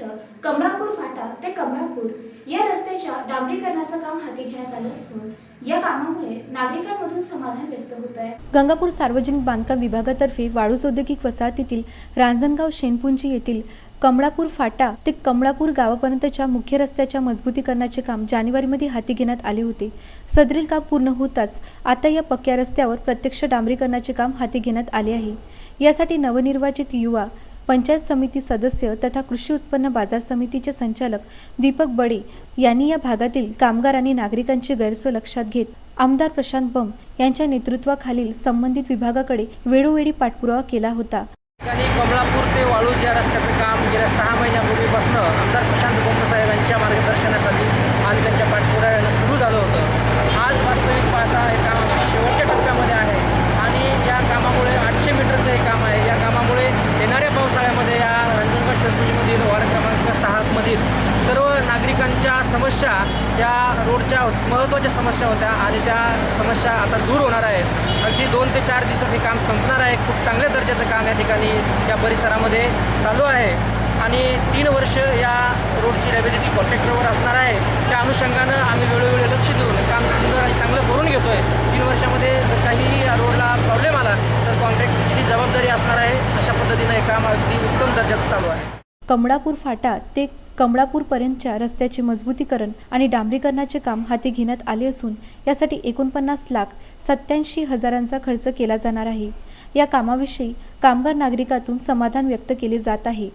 क्षेत्र कमळापूर फाटा ते कमळापूर या रस्त्याच्या डांबरीकरणाचं काम हाती घेण्यात आलं असून या कामामुळे नागरिकांमधून समाधान व्यक्त होत आहे. गंगापूर सार्वजनिक बांधकाम विभागातर्फे वाळूस औद्योगिक वसाहतीतील रांजणगाव शेनपुंजी येथील कमळापूर फाटा ते कमळापूर गावापर्यंतच्या मुख्य रस्त्याच्या मजबूतीकरणाचे काम जानेवारीमध्ये हाती घेण्यात आले होते. सदरील काम पूर्ण होताच आता या पक्क्या रस्त्यावर प्रत्यक्ष डांबरीकरणाचे काम हाती घेण्यात आले आहे. यासाठी नवनिर्वाचित युवा पंचायत समिती सदस्य तथा कृषी उत्पन्न बाजार समितीचे संचालक दीपक बडे यांनी या भागातील कामगार आणि नागरिकांची गैरसोय लक्षात घेत आमदार प्रशांत बम यांच्या नेतृत्वाखालील संबंधित विभागाकडे वेळोवेळी पाठपुरावा केला होता. कमलापूर ते वाळूज या रस्त्याचं काम गेल्या सहा महिने आमदार प्रशांत बोंबसाहेब यांच्या मार्गदर्शनाखाली आणि त्यांच्या पाठपुराव्यानं सुरू झालं होतं आज वास्तविक पाहता हे काम अगदी शेवटच्या टप्प्यामध्ये आहे आणि या कामामुळे आठशे मीटरचं हे काम आहे या कामामुळे येणाऱ्या पावसाळ्यामध्ये या रंजनगाव शेतपुजीमधील वार्ड क्रमांक सहामधील सर्व नागरिकांच्या समस्या या रोडच्या महत्त्वाच्या समस्या होत्या आणि त्या समस्या आता दूर होणार आहेत. अगदी दोन ते चार दिवसात हे काम संपणार आहे. खूप चांगल्या दर्जाचं काम या ठिकाणी या परिसरामध्ये चालू आहे. आणि तीन वर्ष या रोडची लॅबिलिटी कॉन्ट्रॅक्टरवर असणार आहे. त्या अनुषंगानं आम्ही वेळोवेळी लक्ष देऊन काम सुंदर आणि चांगलं करून घेतो आहे तीन वर्षामध्ये जर काही या रोडला प्रॉब्लेम आला तर कॉन्ट्रॅक्टरची जबाबदारी असणार आहे. अशा पद्धतीनं हे काम अगदी उत्तम दर्जाचं चालू आहे. कमळापूर फाटा ते कमळापूरपर्यंतच्या रस्त्याचे मजबूतीकरण आणि डांबरीकरणाचे काम हाती घेण्यात आले असून यासाठी एकोणपन्नास लाख सत्याऐंशी हजारांचा खर्च केला जाणार आहे. या कामाविषयी कामगार नागरिकातून समाधान व्यक्त केले जात आहे.